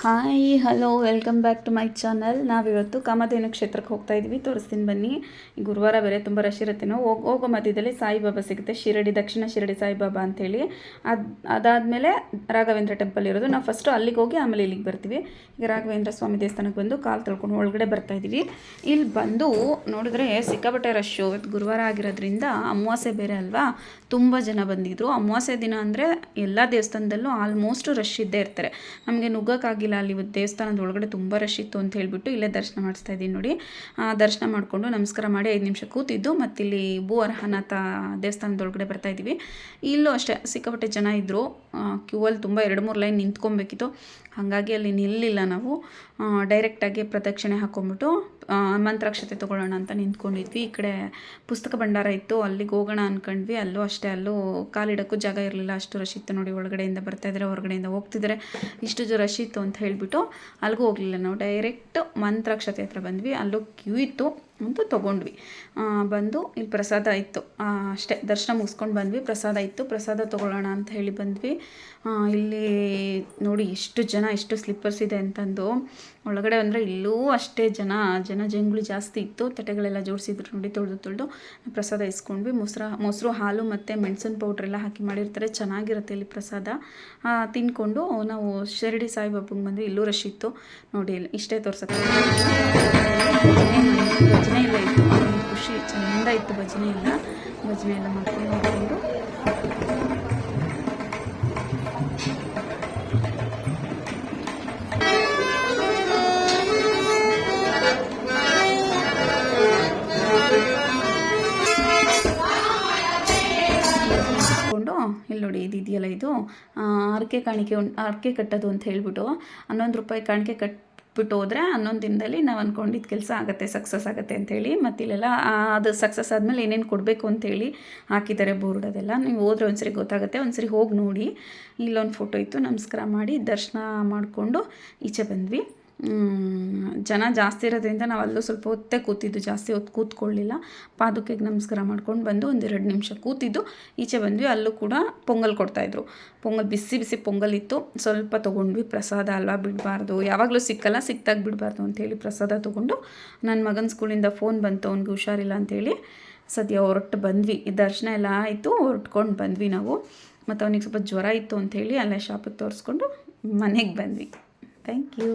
Hi hello welcome back to my channel ನಾವಿವತ್ತು ಕಾಮಧೇನು ಕ್ಷೇತ್ರಕ್ಕೆ ಹೋಗ್ತಾ ಇದ್ವಿ. ತೋರಿಸ್ತೀನಿ ಬನ್ನಿ. ಗುರುವಾರ ಬೇರೆ ತುಂಬ ರಶ್ ಇರುತ್ತೆ ನಾವು. ಹೋಗಿ ಹೋಗೋ ಮಧ್ಯದಲ್ಲಿ ಸಾಯಿಬಾಬಾ ಸಿಗುತ್ತೆ. ಶಿರಡಿ, ದಕ್ಷಿಣ ಶಿರಡಿ ಸಾಯಿಬಾಬಾ ಅಂತೇಳಿ ಅದು ಅದಾದಮೇಲೆ ರಾಘವೇಂದ್ರ ಟೆಂಪಲ್ ಇರೋದು. ನಾವು ಫಸ್ಟು ಅಲ್ಲಿಗೆ ಹೋಗಿ ಆಮೇಲೆ ಇಲ್ಲಿಗೆ ಬರ್ತೀವಿ. ಈಗ ರಾಘವೇಂದ್ರ ಸ್ವಾಮಿ ದೇವಸ್ಥಾನಕ್ಕೆ ಬಂದು ಕಾಲು ತೊಳ್ಕೊಂಡು ಒಳಗಡೆ ಬರ್ತಾ ಇದ್ದೀವಿ ಇಲ್ಲಿ ಬಂದು ನೋಡಿದ್ರೆ ಸಿಕ್ಕಾಪಟ್ಟೆ ರಶ್ಶು ಗುರುವಾರ ಆಗಿರೋದ್ರಿಂದ ಅಮಾವಾಸ್ಯೆ ಬೇರೆ ಅಲ್ವಾ? ತುಂಬ ಜನ ಬಂದಿದ್ರು. ಅಮಾವಾಸ್ಯೆ ದಿನ ಅಂದರೆ ಎಲ್ಲ ದೇವಸ್ಥಾನದಲ್ಲೂ ಆಲ್ಮೋಸ್ಟ್ ರಶ್ ಇದ್ದೇ ಇರ್ತಾರೆ. ನಮಗೆ ನುಗ್ಗೋಕ್ಕಾಗಿಲ್ಲ. ಅಲ್ಲಿ ಇವತ್ತು ದೇವಸ್ಥಾನದ ಒಳಗಡೆ ತುಂಬ ರಶ್ ಇತ್ತು ಅಂತ ಹೇಳಿಬಿಟ್ಟು ಇಲ್ಲೇ ದರ್ಶನ ಮಾಡಿಸ್ತಾ ಇದ್ದೀನಿ ನೋಡಿ. ದರ್ಶನ ಮಾಡಿಕೊಂಡು ನಮಸ್ಕಾರ ಮಾಡಿ ಐದು ನಿಮಿಷ ಕೂತಿದ್ದು ಮತ್ತಿಲ್ಲಿ ಭೂ ಅರ್ಹನಾಥ ದೇವಸ್ಥಾನದ ಒಳಗಡೆ ಬರ್ತಾ ಇದ್ದೀವಿ. ಇಲ್ಲೂ ಅಷ್ಟೇ ಸಿಕ್ಕಾಪಟ್ಟೆ ಜನ ಇದ್ದರು ಕ್ಯೂ ಅಲ್ಲಿ ತುಂಬ ಎರಡು ಮೂರು ಲೈನ್ ನಿಂತ್ಕೊಬೇಕಿತ್ತು. ಹಾಗಾಗಿ ಅಲ್ಲಿ ನಿಲ್ಲಿಲ್ಲ ನಾವು. ಡೈರೆಕ್ಟಾಗಿ ಪ್ರದಕ್ಷಿಣೆ ಹಾಕ್ಕೊಂಬಿಟ್ಟು ಮಂತ್ರಾಕ್ಷತೆ ತೊಗೊಳ್ಳೋಣ ಅಂತ ನಿಂತ್ಕೊಂಡಿದ್ವಿ. ಈ ಕಡೆ ಪುಸ್ತಕ ಭಂಡಾರ ಇತ್ತು, ಅಲ್ಲಿಗೆ ಹೋಗೋಣ ಅಂದ್ಕೊಂಡ್ವಿ ಅಲ್ಲೂ ಅಷ್ಟೇ, ಅಲ್ಲೂ ಕಾಲಿಡೋಕ್ಕೂ ಜಾಗ ಇರಲಿಲ್ಲ. ಅಷ್ಟು ರಶ್ ಇತ್ತು ನೋಡಿ, ಒಳಗಡೆಯಿಂದ ಬರ್ತಾ ಇದ್ದಾರೆ, ಹೊರಗಡೆಯಿಂದ ಹೋಗ್ತಿದ್ರೆ ಇಷ್ಟು ರಶ್ ಇತ್ತು ಅಂತ ಹೇಳಿಬಿಟ್ಟು ಅಲ್ಲಿಗೂ ಹೋಗಲಿಲ್ಲ ನಾವು ಡೈರೆಕ್ಟ್ ಮಂತ್ರಾಕ್ಷತೆ ಹತ್ರ ಬಂದ್ವಿ. ಅಲ್ಲೂ ಕ್ಯೂ ಇತ್ತು. ಅಂತೂ ತೊಗೊಂಡ್ವಿ. ಬಂದು ಇಲ್ಲಿ ಪ್ರಸಾದ ಇತ್ತು. ಅಷ್ಟೇ, ದರ್ಶನ ಮುಗಿಸ್ಕೊಂಡು ಬಂದ್ವಿ. ಪ್ರಸಾದ ಇತ್ತು. ಪ್ರಸಾದ ತೊಗೊಳ್ಳೋಣ ಅಂತ ಹೇಳಿ ಬಂದ್ವಿ. ಇಲ್ಲಿ ನೋಡಿ ಎಷ್ಟು ಜನ, ಎಷ್ಟು ಸ್ಲಿಪ್ಪರ್ಸ್ ಇದೆ ಅಂತಂದು. ಒಳಗಡೆ ಅಂದರೆ ಇಲ್ಲೂ ಅಷ್ಟೇ ಜನ ಜನ ಜಂಗುಳಿ ಜಾಸ್ತಿ ಇತ್ತು. ತಟ್ಟೆಗಳೆಲ್ಲ ಜೋಡಿಸಿದ್ರು ನೋಡಿ, ತೊಳೆದು ತೊಳೆದು ಪ್ರಸಾದ ಇಸ್ಕೊಂಡ್ವಿ. ಮೊಸರ, ಮೊಸರು, ಹಾಲು ಮತ್ತು ಮೆಣಸಿನ ಪೌಡ್ರ್ ಎಲ್ಲ ಹಾಕಿ ಮಾಡಿರ್ತಾರೆ. ಚೆನ್ನಾಗಿರುತ್ತೆ ಇಲ್ಲಿ ಪ್ರಸಾದ. ತಿನ್ಕೊಂಡು ನಾವು ಶಿರಡಿ ಸಾಯಿಬಾಬಂಗೆ ಬಂದ್ವಿ. ಇಲ್ಲೂ ರಶ್ ಇತ್ತು. ನೋಡಿ ಇಷ್ಟೇ ತೋರ್ಸಕ್ಕೆ ಭಜನೆ ಎಲ್ಲ ಇತ್ತು ಅದೊಂದು ಖುಷಿ, ಚೆಂದ ಇತ್ತು ಭಜನೆ ಎಲ್ಲ. ಭಜನೆ ಎಲ್ಲ ಮಾಡ್ಕೊಂಡು ಮಾಡಿಕೊಂಡು ಇಲ್ಲಿ ನೋಡಿ ಇದು ಇದೆಯಲ್ಲ ಇದು. ಅರಕೆ ಕಾಣಿಕೆ ಹರಕೆ ಕಟ್ಟೋದು ಅಂತ ಹೇಳ್ಬಿಟ್ಟು. ಹನ್ನೊಂದು ರೂಪಾಯಿ ಕಾಣಿಕೆ ಕಟ್ಬಿಟ್ಟು ಹೋದ್ರೆ ಹನ್ನೊಂದು ದಿನದಲ್ಲಿ ನಾವು ಅಂದ್ಕೊಂಡಿದ್ದ ಕೆಲಸ ಆಗುತ್ತೆ ಸಕ್ಸಸ್ ಆಗುತ್ತೆ ಅಂತೇಳಿ ಮತ್ತು ಇಲ್ಲೆಲ್ಲ ಅದು ಸಕ್ಸಸ್ ಆದಮೇಲೆ ಏನೇನು ಕೊಡಬೇಕು ಅಂತೇಳಿ ಹಾಕಿದ್ದಾರೆ ಬೋರ್ಡ್ ಅದೆಲ್ಲ. ನೀವು ಹೋದ್ರೆ ಒಂದ್ಸರಿ ಗೊತ್ತಾಗುತ್ತೆ, ಒಂದ್ಸರಿ ಹೋಗಿ ನೋಡಿ. ಇಲ್ಲೊಂದು ಫೋಟೋ ಇತ್ತು, ನಮಸ್ಕಾರ ಮಾಡಿ ದರ್ಶನ ಮಾಡಿಕೊಂಡು ಈಚೆ ಬಂದ್ವಿ. ಜನ ಜಾಸ್ತಿ ಇರೋದ್ರಿಂದ ನಾವು ಅಲ್ಲೂ ಸ್ವಲ್ಪ ಹೊತ್ತೇ ಕೂತಿದ್ದು, ಜಾಸ್ತಿ ಹೊತ್ತು ಕೂತ್ಕೊಳ್ಳಿಲ್ಲ. ಪಾದುಕೆಗೆ ನಮಸ್ಕಾರ ಮಾಡ್ಕೊಂಡು ಬಂದು ಒಂದೆರಡು ನಿಮಿಷ ಕೂತಿದ್ದು. ಈಚೆ ಬಂದ್ವಿ, ಅಲ್ಲೂ ಕೂಡ ಪೊಂಗಲ್ ಕೊಡ್ತಾಯಿದ್ರು ಪೊಂಗಲ್, ಬಿಸಿ ಬಿಸಿ ಪೊಂಗಲ್ ಇತ್ತು. ಸ್ವಲ್ಪ ತೊಗೊಂಡ್ವಿ, ಪ್ರಸಾದ ಅಲ್ವಾ ಬಿಡಬಾರ್ದು. ಯಾವಾಗಲೂ ಸಿಕ್ಕಲ್ಲ, ಸಿಕ್ತಾಗ ಬಿಡಬಾರ್ದು ಅಂಥೇಳಿ ಪ್ರಸಾದ ತೊಗೊಂಡು ನನ್ನ ಮಗನ ಸ್ಕೂಲಿಂದ ಫೋನ್ ಬಂತು, ಅವ್ನಿಗೆ ಹುಷಾರಿಲ್ಲ ಅಂತೇಳಿ ಸದ್ಯ ಹೊರಟು ಬಂದ್ವಿ. ಈ ದರ್ಶನ ಎಲ್ಲ ಆಯಿತು, ಹೊರಟ್ಕೊಂಡು ಬಂದ್ವಿ ನಾವು. ಮತ್ತು ಅವನಿಗೆ ಸ್ವಲ್ಪ ಜ್ವರ ಇತ್ತು ಅಂಥೇಳಿ ಅಲ್ಲೇ ಶಾಪಿಗೆ ತೋರಿಸ್ಕೊಂಡು ಮನೆಗೆ ಬಂದ್ವಿ. Thank you.